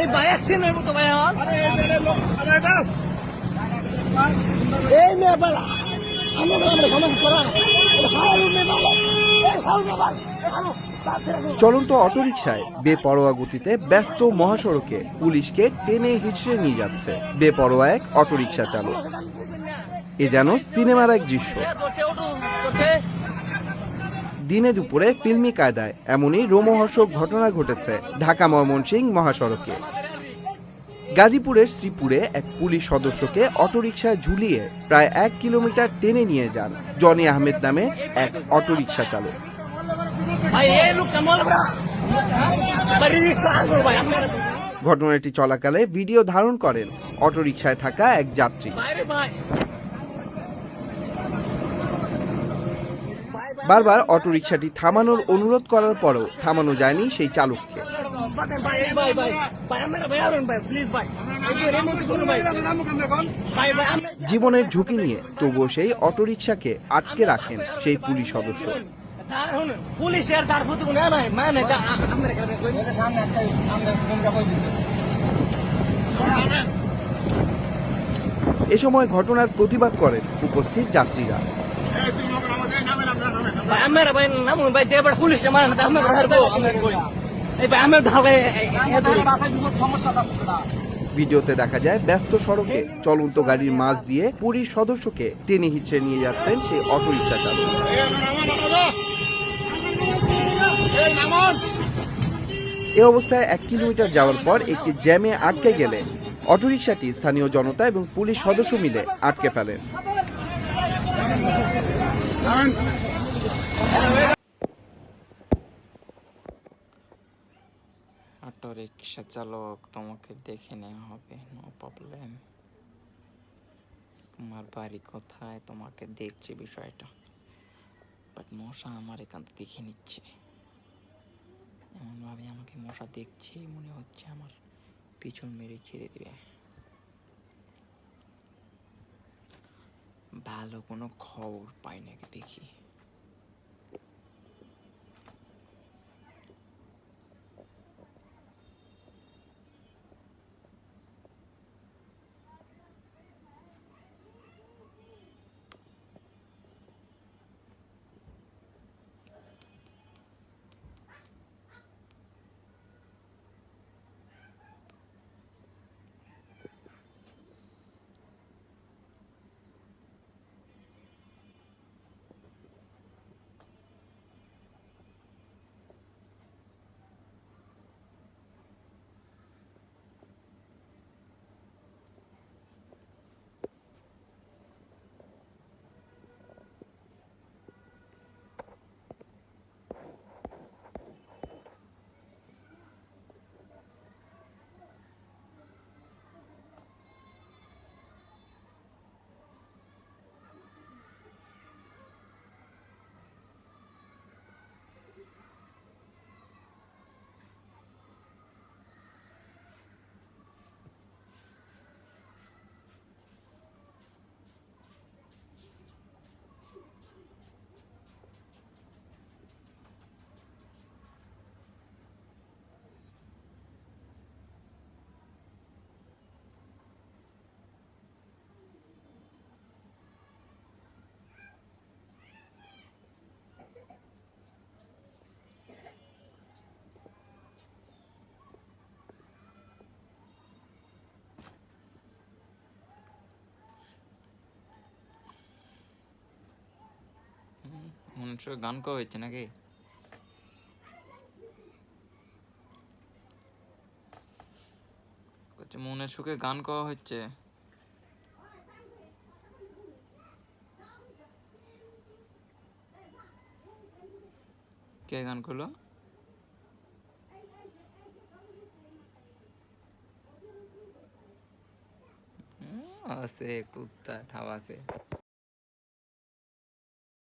এই ভাই অ্যাক্সিডেন্ট হইব তো ভাই আমার। এই মেয়ে বালা আমি আমরা সমাজ করা। চলন্ত অটোরিকশায় বেপরোয়া গতিতে ব্যস্ত মহাসড়কে পুলিশকে টেনে হিচড়ে নিয়ে যাচ্ছে বেপরোয়া এক অটোরিকশা চালক। এ যেন সিনেমার এক দৃশ্য। দিনে দুপুরে ফিল্মি কায়দায় এমনই রোমহর্ষক ঘটনা ঘটেছে ঢাকা ময়মনসিংহ মহাসড়কে। গাজীপুরের শ্রীপুরে এক পুলিশ সদস্যকে অটোরিকশায় ঝুলিয়ে প্রায় এক কিলোমিটার টেনে নিয়ে যান জনি আহমেদ নামে এক অটোরিকশা চালক। ঘটনাটি চলাকালে ভিডিও ধারণ করেন অটোরিকশায় থাকা এক যাত্রী। বারবার অটোরিকশাটি থামানোর অনুরোধ করার পরও থামানো যায়নি সেই চালককে। ভাই এই ভাই ভাই ভাই আমরা ভাই আরন ভাই প্লিজ ভাই একটু রিমোট করুন ভাই ভাই ভাই আমরা জীবনের ঝুঁকি নিয়ে তবুও সেই অটোরিকশাকে আটকে রাখেন সেই পুলিশ সদস্য। পুলিশের তার প্রতি কোনো নাই মানে আমরা এ সময় ঘটনার প্রতিবাদ করেন উপস্থিত যাত্রীরা ভাই আমরা ভাই নামুন ভাই দেবার পুলিশে মানে আমরা ঢাকায় ভিডিওতে দেখা যায়, ব্যস্ত সড়কে চলন্ত গাড়ির মাঝ দিয়ে পুলিশ সদস্যকে টেনে হিচড়ে নিয়ে যাচ্ছেন সেই অটোরিকশা চালক। এ অবস্থায় এক কিলোমিটার যাওয়ার পর একটি জ্যামে আটকে গেলে অটোরিকশাটি স্থানীয় জনতা এবং পুলিশ সদস্য মিলে আটকে ফেলেন। রিক্সা চালক, তোমাকে দেখে নেওয়া হবে নো প্রবলেম তোমার বাড়ি কোথায়? তোমাকে দেখছে বিষয়টা। বাট মশা আমার এখান দেখে নিচ্ছে। এমনভাবে আমাকে মশা দেখছেই মনে হচ্ছে আমার পিছন মেরে ছেড়ে দিবে। ভালো কোনো খবর পাই নাকি দেখি। হচ্ছে গান করা হচ্ছে নাকি? মনের সুখে গান করা হচ্ছে কে গান করল আছে কুত্তা ঠাব আছে।